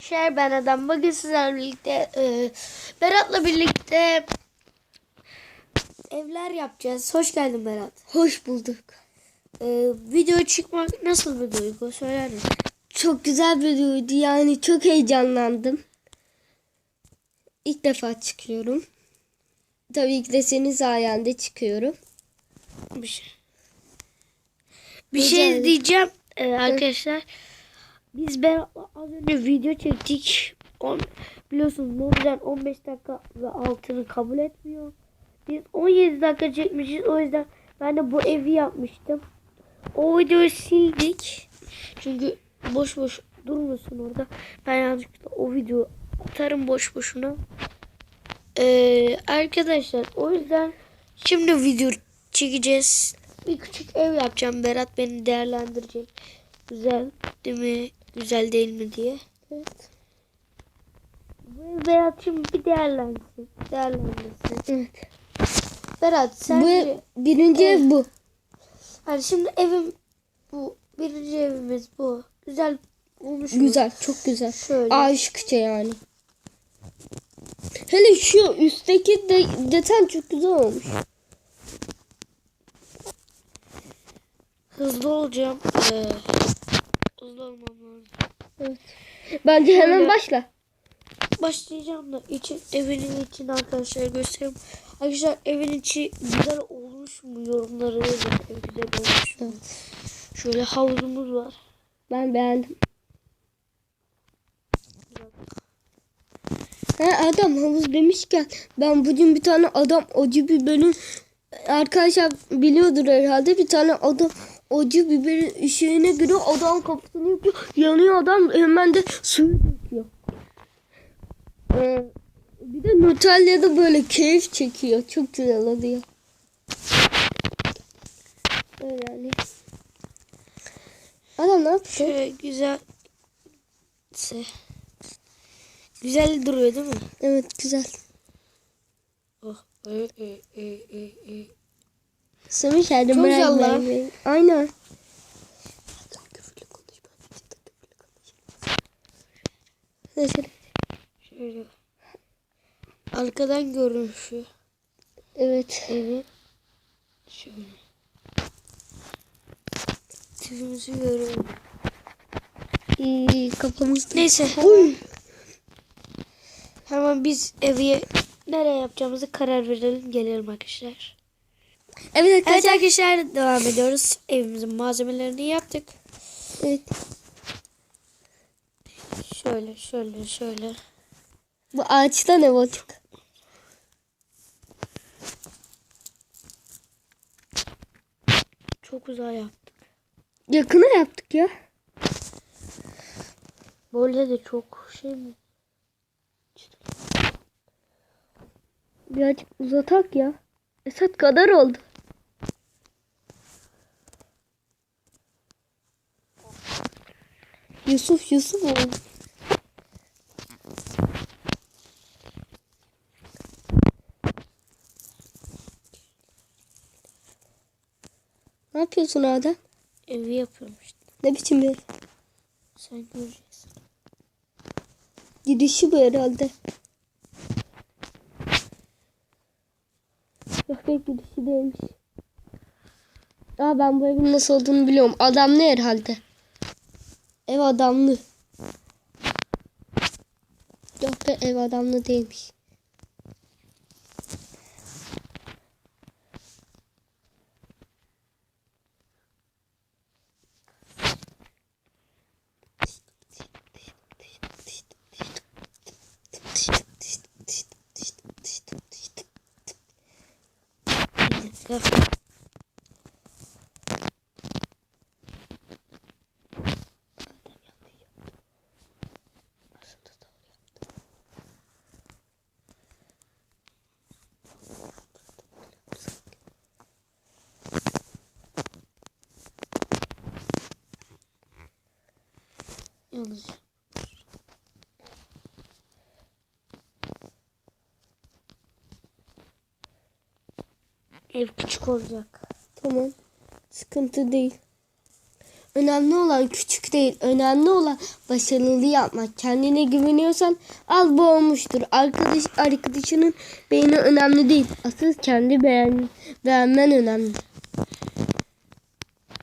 Şer ben adam. Bugün sizlerle birlikte e, Berat'la birlikte evler yapacağız. Hoş geldin Berat. Hoş bulduk. E, video çıkmak nasıl bir duygu söyler misin? Çok güzel bir duygu yani çok heyecanlandım. İlk defa çıkıyorum. Tabii ki de senin sayende çıkıyorum. Bir şey. Bir şey Güzel. diyeceğim e, arkadaşlar. Biz Berat'la az önce video çektik. On, biliyorsunuz Nurcan 15 dakika ve altını kabul etmiyor. Biz 17 dakika çekmişiz. O yüzden ben de bu evi yapmıştım. O videoyu sildik. Çünkü boş boş durmuyorsun orada. Ben yanlışlıkla o videoyu atarım boş boşuna. Ee, arkadaşlar o yüzden şimdi video çekeceğiz. Bir küçük ev yapacağım. Berat beni değerlendirecek. Güzel değil mi? Güzel değil mi diye. Evet. Bu Berat şimdi bir değerlendirsin. Değerlendirsin. evet. Berat sen Bu ev- birinci Evet. ev bu. hani şimdi evim bu birinci evimiz bu. Güzel olmuş mu? Güzel, çok güzel. Şöyle. Aşıkça yani. Hele şu üstteki de, deten çok güzel olmuş. Hızlı olacağım. Ee, hızlı olmam lazım. Evet. Bence hemen başla. Başlayacağım da için evinin içini arkadaşlar göstereyim. Arkadaşlar evin içi güzel olmuş mu yorumları yazın. Güzel olmuş mu? Şöyle havuzumuz var. Ben beğendim. Ha, adam havuz demişken ben bugün bir tane adam acı biberin arkadaşlar biliyordur herhalde bir tane adam acı biberin ışığına giriyor adam kafasını yapıyor yanıyor adam hemen de suyu döküyor. Ee, bir de Nutella'da böyle keyif çekiyor çok güzel oluyor. Öyle yani. Adam ne yaptı? Şöyle güzel Güzel duruyor değil mi? Evet güzel. Oh. E, e, e, e, e. Semih geldi. Çok beni. Aynen. Neyse. Şöyle. Arkadan görünüşü Evet. evin. Şöyle. Tipimizi görüyorum. İyi kafamızda. Neyse. Uy. Hemen biz evi nereye yapacağımızı karar verelim. Gelelim arkadaşlar. Evet Evet arkadaşlar. arkadaşlar devam ediyoruz. Evimizin malzemelerini yaptık. Evet. Şöyle şöyle şöyle. Bu ağaçta ne olacak? Çok güzel yaptık. Yakına yaptık ya. Böyle de çok şey mi? Birazcık uzatak ya. Esat kadar oldu. Yusuf Yusuf oldu. Ne yapıyorsun Adem? Evi yapıyorum işte. Ne biçim bir Sen göreceksin. gidişi bu herhalde. Yok be gidişi değilmiş. Aa ben bu evin nasıl olduğunu biliyorum. Adamlı herhalde. Ev adamlı. Yok be ev adamlı değilmiş. Bir Yalnız. Ev küçük olacak. Tamam. Sıkıntı değil. Önemli olan küçük değil. Önemli olan başarılı yapmak. Kendine güveniyorsan al bu olmuştur. Arkadaş arkadaşının beğeni önemli değil. Asıl kendi beğen, beğenmen önemli.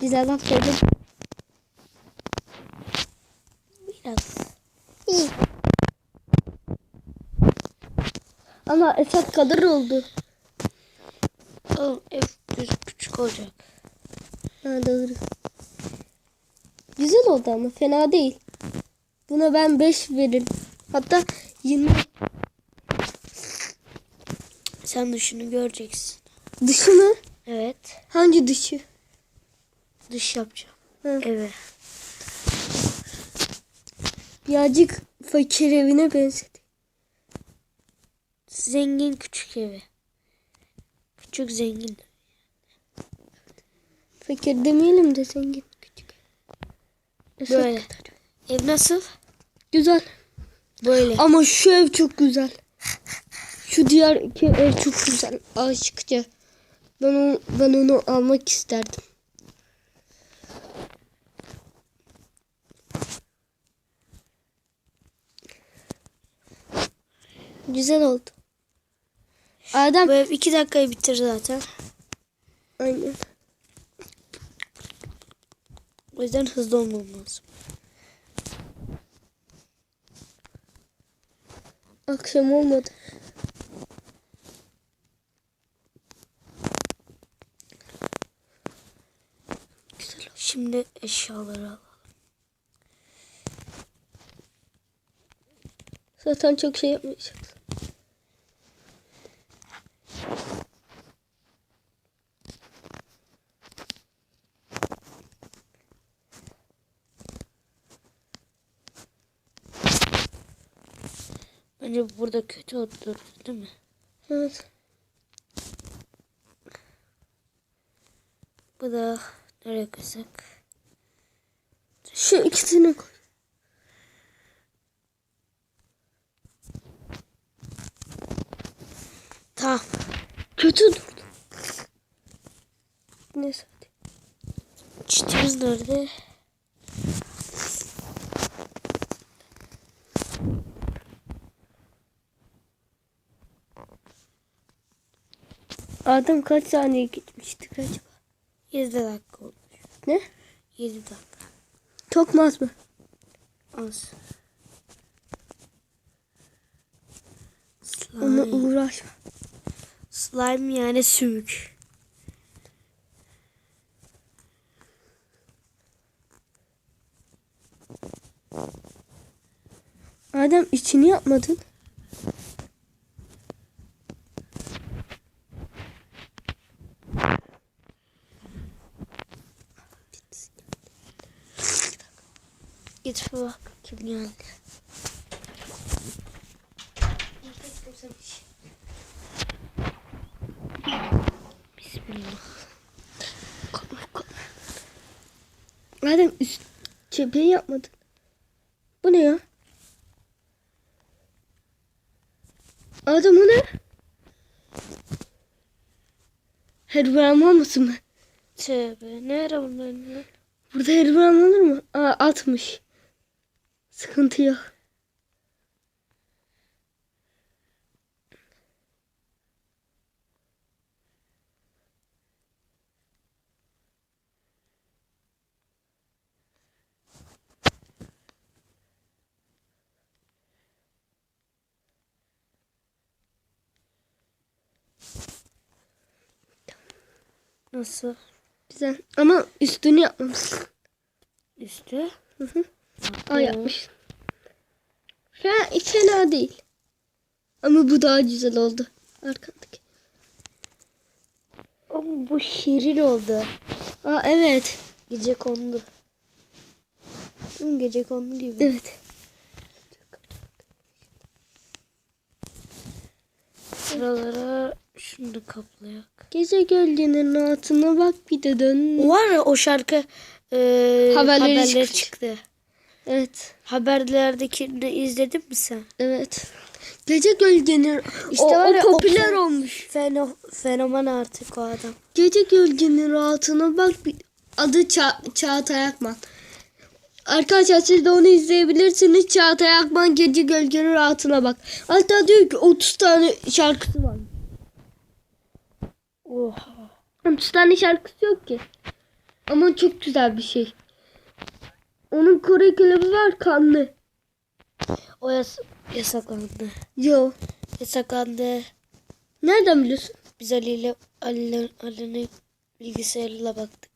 Güzel laf söyledin. Biraz. İyi. Ama Esat kadar oldu. Oğlum ev düz küçük olacak. Ha doğru. Güzel oldu ama fena değil. Buna ben 5 veririm. Hatta 20 Sen dışını göreceksin. dışı mı? Evet. Hangi dışı? Dış yapacağım. Hı. Eve. Birazcık fakir evine benzedi. Zengin küçük evi. Küçük zengin. Fakir demeyelim de zengin. Küçük. Esat Böyle. kadar. Ev nasıl? Güzel. Böyle. Ama şu ev çok güzel. Şu diğer iki ev çok güzel. Aşıkça. Ben onu, ben onu almak isterdim. Güzel oldu. Adem Bu ev iki dakikayı bitir zaten. aynen. O yüzden hızlı olmam lazım. Akşam olmadı. Güzel. Şimdi eşyaları al. Zaten çok şey yapmayacağız. Bence burada kötü oturdu değil mi? Evet. Bu da nereye koysak? Şu ikisini koy. Tamam. Kötü durdu. Neyse hadi. Çitimiz nerede? Adem kaç saniye gitmiştik acaba? 7 dakika olmuş. Ne? 7 dakika. Çok mu az mı? Az. Ona Slime. uğraşma. Slime yani sümük. Adem içini yapmadın. Bir bak kim geldi. Bismillah. Adem üst cepheyi yapmadın. Bu ne ya? Adem o ne? Herbram olmasın mı? Tövbe. Ne ara bunların? Burada herbram olur mu? Aa 60. Sıkıntı yok. Nasıl? Güzel. Ama üstünü yapmamışsın. Üstü. Aa yapmış. Fena, hiç fena değil. Ama bu daha güzel oldu. Arkandaki. Ama bu şirin oldu. Aa evet. Gece kondu. Hı, Gece kondu gibi. Evet. Şuralara şunu da kaplayak. Gece gölgenin altına bak bir de dön. Var ya o şarkı e, Haberleri haberleri çıkmış. çıktı. Evet. Haberlerdekini izledin mi sen? Evet. Gece gölgenin İşte o, var o o popüler fen- olmuş. Feno, fenomen artık o adam. Gece gölgenin altına bak Adı Ça- Çağatay Akman. Arkadaşlar siz de onu izleyebilirsiniz. Çağatay Akman Gece Gölgenin Rahatına bak. Hatta diyor ki 30 tane şarkısı var. Oha. 30 tane şarkısı yok ki. Ama çok güzel bir şey. Onun Kore klibi var kanlı. O yas yasaklandı. Yo. Yasaklandı. Nereden biliyorsun? Biz Ali ile Ali, Ali'nin bilgisayarıyla baktık.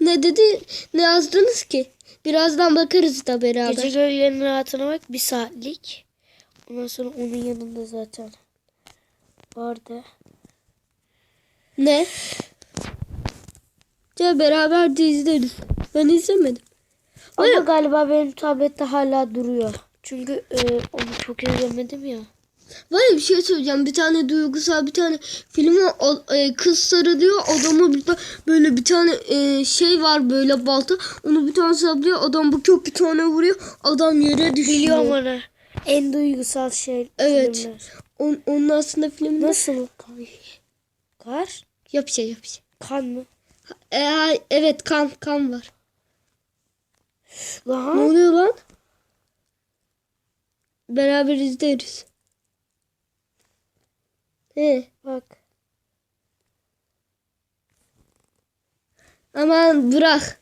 Ne dedi? Ne yazdınız ki? Birazdan bakarız da beraber. Gece gölgenin rahatına bak bir saatlik. Ondan sonra onun yanında zaten vardı. Ne? Ya beraber de izleriz. Ben izlemedim. Ama galiba benim tablette hala duruyor. Çünkü e, onu çok izlemedim ya. Var ya bir şey söyleyeceğim. Bir tane duygusal bir tane film var. O- e, kız sarılıyor. Adamı bir ta- böyle bir tane e, şey var böyle balta. Onu bir tane saplıyor. Adam bakıyor bir tane vuruyor. Adam yere düşüyor. Biliyorum onu. En duygusal şey Evet. filmler. On, onun aslında filmde Nasıl? Kar? Yap şey yap şey. Kan mı? E, evet kan kan var. Ne Lan. oluyor lan? Beraber izleriz. He. Bak. Aman bırak.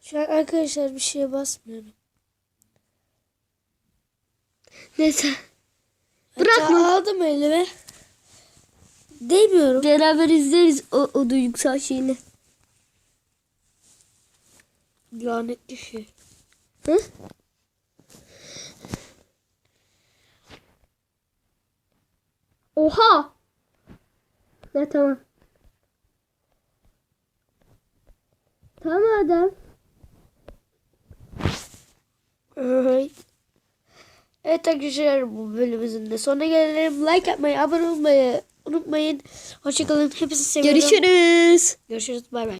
Şu an arkadaşlar bir şeye basmıyorum. Neyse. Bırakma. Aldım elime. Değmiyorum. Beraber izleriz o, o duygusal şeyini. Lanetli şey. Hı? Oha. Ne tamam. Tamam adam. Evet. Evet arkadaşlar bu bölümümüzün de sonuna gelelim. Like atmayı, abone olmayı unutmayın. Hoşçakalın. Hepinizi seviyorum. Görüşürüz. Görüşürüz. Bay bay.